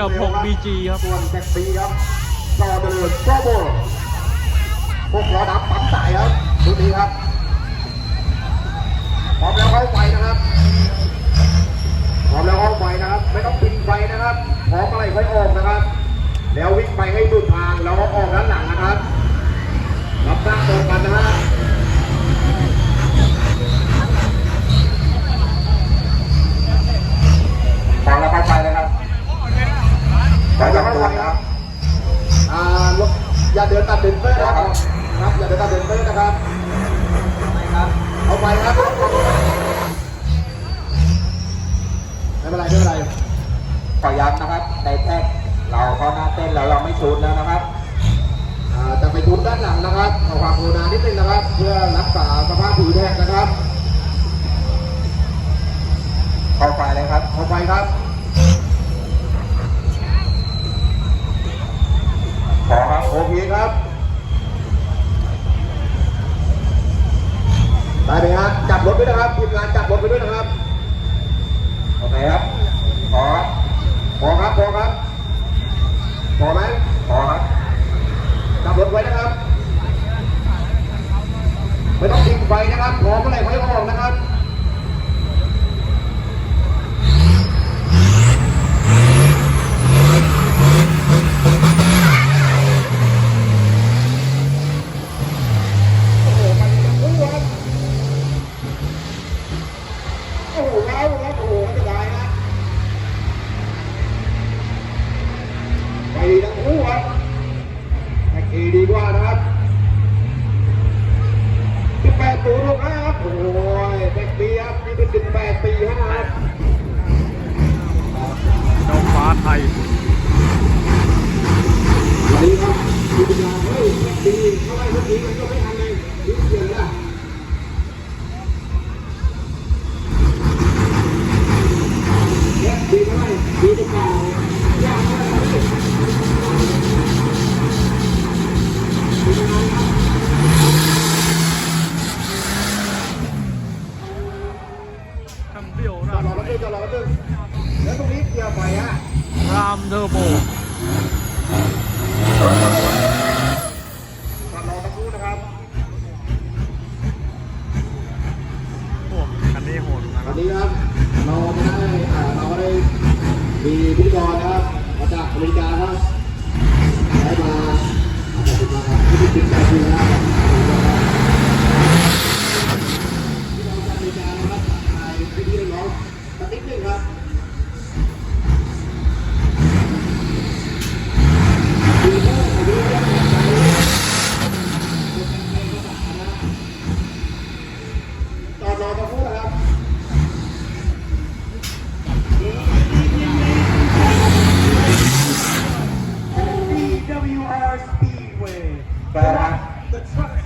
กับ6 BG ครับส่วนแท็กบีครับซอเจริญโตโบพวกล้อดับปั๊มสายครับชุดนี้ครับพร้อมแล้วเข้าไฟนะครับพร้อมแล้วเข้าไฟนะครับ ไม่ต้องปิดไฟนะครับพร้อมอะไรค่อยออกนะครับ แล้ววิ่งไปให้สุดทางแล้วก็ออกด้านหลังนะครับรับทราบตรงกันนะฮะพอแล้วเข้าไปเลยครับพอแล้วเข้าไปครับ อ่ารถ อย่าเดินตัดเดินเตอร์นะครับครับอย่าเดินตัดเดินเตอร์นะครับไปครับเอาไปครับไม่เป็นไรไม่เป็นไรขอย้ำนะครับในแท็กเราเข้าหน้าเต้นแล้วเราไม่ชูดแล้วนะครับอ่าจะไปทุนด้านหลังนะครับเอาความกรุณานิดนึงนะครับ เพื่อรักษาสภาพผิวแทกนะครับเข้าไฟเลยครับเอาไปครับ ขอครับ โอเคครับ ได้ไหมครับ จับรถด้วยนะครับทีมงานจับรถไปด้วยนะครับ โอเคครับ ขอครับ พอครับ พอครับ พอไหมพอครับจับรถไว้นะครับ ไม่ต้องทิ้งไฟนะครับพอเมื่อไหร่ค่อยออกนะครับ โอ้โหมันพุ่งครับโอ้โหว้าวครับโอ้โหจะได้นะไปดี ทั้งคู่ครับแท็กเอดีกว่านะครับ18ตัวลูกห้าครับโอ้ยแท็กซีครับนี่เป็น18ปีห้าครับามเทอร์โบจอดรอสักครู่นะครับพวกคันนี้โหดนะควัรับนนี้ครับเราไม่ได้อ่าเราก็ได้มีพิธีกรนะครับมาจากอเมริกาครับได้มาขอบคุณมากครับที่ติดใจดีนะครับ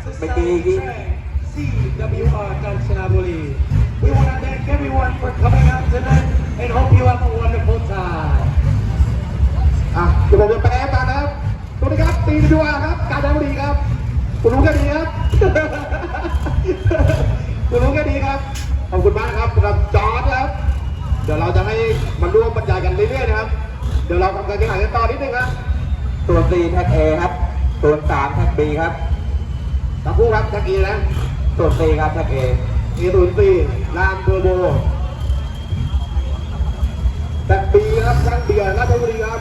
The Truck Becky. Society train, CWR Kanchanaburi. We want to thank everyone for coming out tonight and hope you have a wonderful time. อะเดี๋ยวผมจะแปลให้ฟังนะครับสวัสดีครับตีนดูอาครับ กาญจนบุรีครับคุณรู้แค่นี้ครับคุณรู้แค่นี้ครับ ขอบคุณมากครับสำหรับจอร์ดครับ เดี๋ยวเราจะให้มันร่วมบรรยายกันเรื่อยๆนะครับ เดี๋ยวเราทำการแข่งขันกันต่อนิดนึงครับส่ว4แท็ก A ครับส่วน3แท็ก B ครับ ทั้งคู่ครับทักอีนะส่วน4ครับแท็ก A เอศูนย์สี่รามเบอร์โบแท็กปีครับตั้งเบียร์ราชบุรีครับ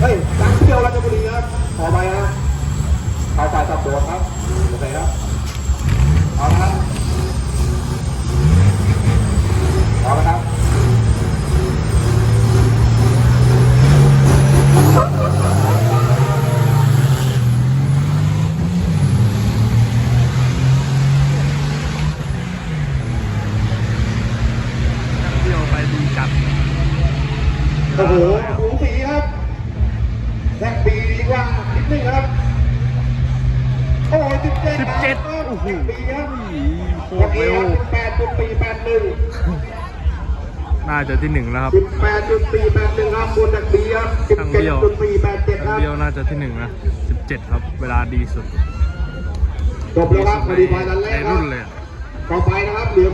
เฮ้ยตั้งเที่ยวราชบุรีครับขอไปนะเข้ายสับตัวครับโอเคครับเอาละครับ พร้อมนะครับ คำเดียวไปดีจัด โอ้โหสูสีครับแท็กปีดีกว่านิดนึงครับ โอ้ยสิบเจ็ด17โอ้โหปีครับโคตรเร็วแปดจุดสี่แปดหนึ่งน่าจะที่หนึ่งแล้วครับสิบแปดจุดสี่แปดหนึ่งครับบนแท็กปีครับสิบทางเจ็ดเดียวจุดสี่แปดเจ็ดครับเบี้ยวน่าจะที่หนึ่งนะสิบเจ็ดครับ เวลาดีสุดจบแล้วครับพอดีไฟนั้นแรในกครัรุ่บนเลยอะต่อไปนะครับเหลือ